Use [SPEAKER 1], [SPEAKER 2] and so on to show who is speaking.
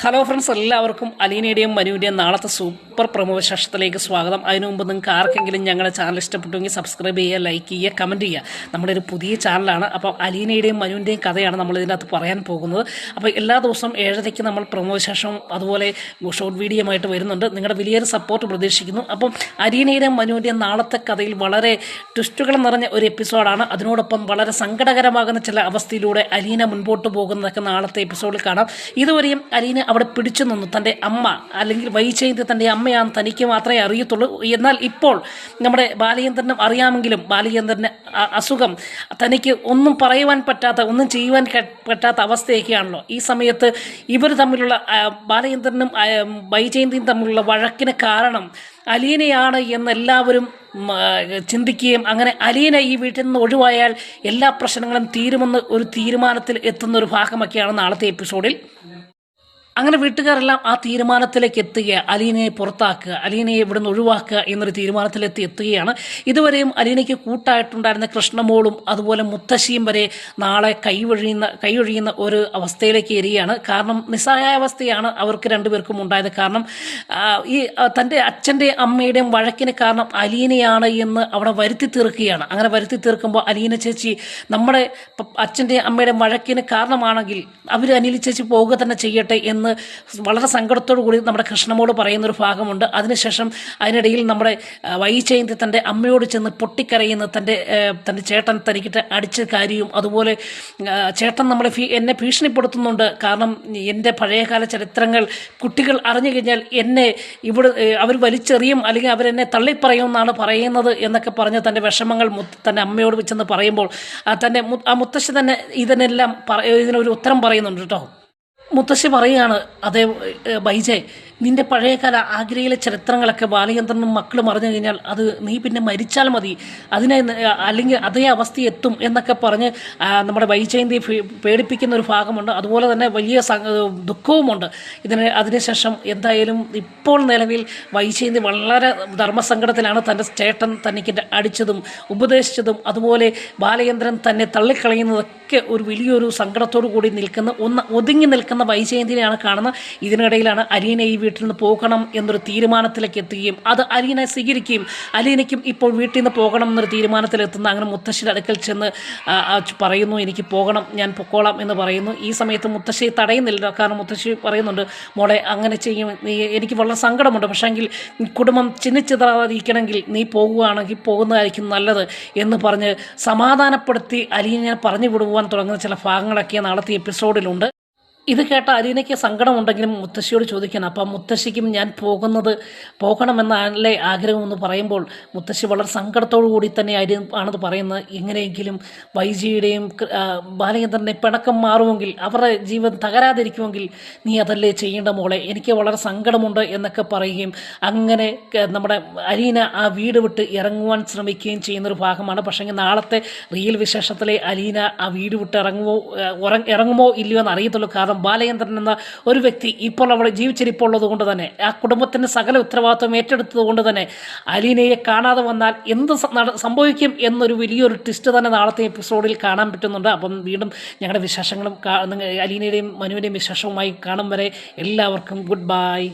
[SPEAKER 1] Hello friends എല്ലാവർക്കും അലീനയുടെയും മനുവിന്റെയും നാളത്തെ super promo വിശേഷത്തിലേക്ക് സ്വാഗതം. അതിനു മുമ്പ് നിങ്ങൾക്ക് ആർക്കെങ്കിലും ഞങ്ങളുടെ ചാനൽ ഇഷ്ടപ്പെട്ടുവെങ്കിൽ സബ്സ്ക്രൈബ് ചെയ്യുക ലൈക്ക് ചെയ്യുക കമന്റ് ചെയ്യുക. നമ്മുടെ ഒരു പുതിയ ചാനലാണ് അപ്പോൾ അലീനയുടെയും മനുവിന്റെയും കഥയാണ് നമ്മൾ ഇതിനകത്ത് പറയാൻ പോകുന്നത്. അപ്പോൾ എല്ലാ ദിവസവും ഏഴരയ്ക്ക് നമ്മൾ പ്രമോ വിശേഷം അതുപോലെ ഷോർട്ട് വീഡിയോ ആയിട്ട് വരുന്നുണ്ട്. നിങ്ങളുടെ വലിയൊരു സപ്പോർട്ട് പ്രതീക്ഷിക്കുന്നു. അപ്പം അലീനയുടെയും മനുവിന്റെയും നാളത്തെ കഥയിൽ വളരെ ട്വിസ്റ്റുകൾ നിറഞ്ഞ ഒരു എപ്പിസോഡാണ് അതിനോടൊപ്പം വളരെ സങ്കടകരമാകുന്ന ചില അവസ്ഥയിലൂടെ അലീന മുൻപോട്ട് പോകുന്നതൊക്കെ നാളത്തെ എപ്പിസോഡിൽ കാണാം. ഇതുവരെയും അലീന അവിടെ പിടിച്ചു നിന്നു. തന്റെ അമ്മ അല്ലെങ്കിൽ വൈചൈന്തി തന്റെ അമ്മയാണ് തനിക്ക് മാത്രമേ അറിയത്തുള്ളൂ. എന്നാൽ ഇപ്പോൾ നമ്മുടെ ബാലചന്ദ്രനും അറിയാമെങ്കിലും ബാലചന്ദ്രന് അസുഖം തനിക്ക് ഒന്നും പറയുവാൻ പറ്റാത്ത ഒന്നും ചെയ്യുവാൻ പറ്റാത്ത അവസ്ഥയൊക്കെയാണല്ലോ. ഈ സമയത്ത് ഇവർ തമ്മിലുള്ള ബാലചന്ദ്രനും വൈജയന്തിയും തമ്മിലുള്ള വഴക്കിന് കാരണം അലീനയാണ് എന്നെല്ലാവരും ചിന്തിക്കുകയും അങ്ങനെ അലീന ഈ വീട്ടിൽ നിന്ന് ഒഴിവായാൽ എല്ലാ പ്രശ്നങ്ങളും തീരുമെന്ന് ഒരു തീരുമാനത്തിൽ എത്തുന്ന ഒരു ഭാഗമൊക്കെയാണ് നാളത്തെ എപ്പിസോഡിൽ അങ്ങനെ വീട്ടുകാരെല്ലാം ആ തീരുമാനത്തിലേക്ക് എത്തുക അലീനയെ പുറത്താക്കുക അലീനയെ ഇവിടുന്ന് ഒഴിവാക്കുക എന്നൊരു തീരുമാനത്തിലെത്തി എത്തുകയാണ്. ഇതുവരെയും അലീനയ്ക്ക് കൂട്ടായിട്ടുണ്ടായിരുന്ന കൃഷ്ണമോളും അതുപോലെ മുത്തശ്ശിയും വരെ നാളെ കൈവഴിയുന്ന കൈയൊഴിയുന്ന ഒരു അവസ്ഥയിലേക്ക് എരികയാണ് കാരണം നിസ്സഹായ അവസ്ഥയാണ് അവർക്ക് രണ്ടുപേർക്കും ഉണ്ടായത്. കാരണം ഈ തന്റെ അച്ഛന്റെയും അമ്മയുടെയും വഴക്കിന് കാരണം അലീനയാണ് എന്ന് അവിടെ വരുത്തി തീർക്കുകയാണ്. അങ്ങനെ വരുത്തി തീർക്കുമ്പോൾ അലീന ചേച്ചി നമ്മുടെ അച്ഛന്റെയും അമ്മയുടെയും വഴക്കിന് കാരണമാണെങ്കിൽ അവർ അനിൽ ചേച്ചി പോവുക തന്നെ ചെയ്യട്ടെ എന്ന് വളരെ സങ്കടത്തോടു കൂടി നമ്മുടെ കൃഷ്ണമോട് പറയുന്നൊരു ഭാഗമുണ്ട്. അതിനുശേഷം അതിനിടയിൽ നമ്മുടെ ആ, വൈചയന്തി തന്റെ അമ്മയോട് ചെന്ന് പൊട്ടിക്കരയുന്ന തന്റെ തന്റെ ചേട്ടൻ തനിക്കിട്ട് അടിച്ച കാര്യവും അതുപോലെ ചേട്ടൻ നമ്മളെ എന്നെ ഭീഷണിപ്പെടുത്തുന്നുണ്ട്. കാരണം എന്റെ പഴയകാല ചരിത്രങ്ങൾ കുട്ടികൾ അറിഞ്ഞു കഴിഞ്ഞാൽ എന്നെ ഇവിടെ അവർ വലിച്ചെറിയും അല്ലെങ്കിൽ അവരെന്നെ തള്ളിപ്പറയും എന്നാണ് പറയുന്നത് എന്നൊക്കെ പറഞ്ഞ് തന്റെ വിഷമങ്ങൾ തന്റെ അമ്മയോട് വെച്ചെന്ന് പറയുമ്പോൾ തന്റെ ആ മുത്തശ്ശി തന്നെ ഇതിനെല്ലാം ഇതിനൊരു ഉത്തരം പറയുന്നുണ്ട് കേട്ടോ. മുത്തശ്ശി പറയുകയാണ് അതേ ബൈജെ നിന്റെ പഴയകാല ആഗ്രയിലെ ചരിത്രങ്ങളൊക്കെ ബാലചന്ദ്രനും മക്കളും അറിഞ്ഞു കഴിഞ്ഞാൽ അത് നീ പിന്നെ മരിച്ചാൽ മതി. അതിനെ അല്ലെങ്കിൽ അതേ അവസ്ഥ എത്തും എന്നൊക്കെ പറഞ്ഞ് നമ്മുടെ വൈജയന്തി പേടിപ്പിക്കുന്ന ഒരു ഭാഗമുണ്ട്. അതുപോലെ തന്നെ വലിയ ദുഃഖവുമുണ്ട്. ഇതിന് അതിനുശേഷം എന്തായാലും ഇപ്പോൾ നിലവിൽ വൈജയന്തി വളരെ ധർമ്മസങ്കടത്തിലാണ് തന്റെ ചേട്ടൻ തനിക്ക് അടിച്ചതും ഉപദേശിച്ചതും അതുപോലെ ബാലചന്ദ്രൻ തന്നെ തള്ളിക്കളയുന്നതൊക്കെ ഒരു വലിയൊരു സങ്കടത്തോടു കൂടി നിൽക്കുന്ന ഒന്ന് ഒതുങ്ങി നിൽക്കുന്ന വൈജയന്തിനെയാണ് കാണുന്നത്. ഇതിനിടയിലാണ് അരിയനെ ഈ വീട്ടിൽ നിന്ന് പോകണം എന്നൊരു തീരുമാനത്തിലേക്ക് എത്തുകയും അത് അലീനെ സ്വീകരിക്കുകയും അലീനയ്ക്കും ഇപ്പോൾ വീട്ടിൽ നിന്ന് പോകണം എന്നൊരു തീരുമാനത്തിലെത്തുന്ന അങ്ങനെ മുത്തശ്ശി അടുക്കൽ ചെന്ന് പറയുന്നു എനിക്ക് പോകണം ഞാൻ പൊക്കോളാം എന്ന് പറയുന്നു. ഈ സമയത്ത് മുത്തശ്ശി തടയുന്നില്ല. കാരണം മുത്തശ്ശി പറയുന്നുണ്ട് മോളെ അങ്ങനെ ചെയ്യും. എനിക്ക് വളരെ സങ്കടമുണ്ട്. പക്ഷേങ്കിൽ കുടുംബം ചിന്നിച്ചിതറാതിരിക്കണമെങ്കിൽ നീ പോകുകയാണെങ്കിൽ പോകുന്നതായിരിക്കും നല്ലത് എന്ന് പറഞ്ഞ് സമാധാനപ്പെടുത്തി അലീനെ പറഞ്ഞു വിടുവാൻ തുടങ്ങുന്ന ചില ഭാഗങ്ങളൊക്കെ നാളത്തെ എപ്പിസോഡിലുണ്ട്. ഇത് കേട്ട അലീനയ്ക്ക് സങ്കടമുണ്ടെങ്കിലും മുത്തശ്ശിയോട് ചോദിക്കണം അപ്പം മുത്തശ്ശിക്കും ഞാൻ പോകുന്നത് പോകണമെന്നല്ലേ ആഗ്രഹമെന്ന് പറയുമ്പോൾ? മുത്തശ്ശി വളരെ സങ്കടത്തോടു കൂടി തന്നെ അരി ആണത് പറയുന്നത്. എങ്ങനെയെങ്കിലും വൈജിയുടെയും ബാലചന്ദ്രന്റെ പിണക്കം മാറുമെങ്കിൽ അവരുടെ ജീവൻ തകരാതിരിക്കുമെങ്കിൽ നീ അതല്ലേ ചെയ്യേണ്ട മോളെ? എനിക്ക് വളരെ സങ്കടമുണ്ട് എന്നൊക്കെ പറയുകയും അങ്ങനെ നമ്മുടെ അലീന ആ വീട് വിട്ട് ഇറങ്ങുവാൻ ശ്രമിക്കുകയും ചെയ്യുന്നൊരു ഭാഗമാണ്. പക്ഷേ നാളത്തെ റിയൽ വിശേഷത്തിലെ അലീന ആ വീട് വിട്ട് ഇറങ്ങുമോ ഇറങ്ങുമോ ഇല്ലയോ എന്ന് അറിയത്തുള്ളൂ. കാരണം ബാലചന്ദ്രൻ എന്ന ഒരു വ്യക്തി ഇപ്പോൾ അവൾ ജീവിച്ചിരിപ്പുള്ളത് കൊണ്ട് തന്നെ ആ കുടുംബത്തിന്റെ സകല ഉത്തരവാദിത്വം ഏറ്റെടുത്തത് കൊണ്ട് തന്നെ അലീനയെ കാണാതെ വന്നാൽ എന്ത് സംഭവിക്കും എന്നൊരു വലിയൊരു ട്വിസ്റ്റ് തന്നെ നാളത്തെ എപ്പിസോഡിൽ കാണാൻ പറ്റുന്നുണ്ട്. അപ്പം വീണ്ടും ഞങ്ങളുടെ വിശേഷങ്ങളും അലീനയുടെയും മനുവിന്റെയും വിശേഷവുമായി കാണും വരെ എല്ലാവർക്കും ഗുഡ് ബൈ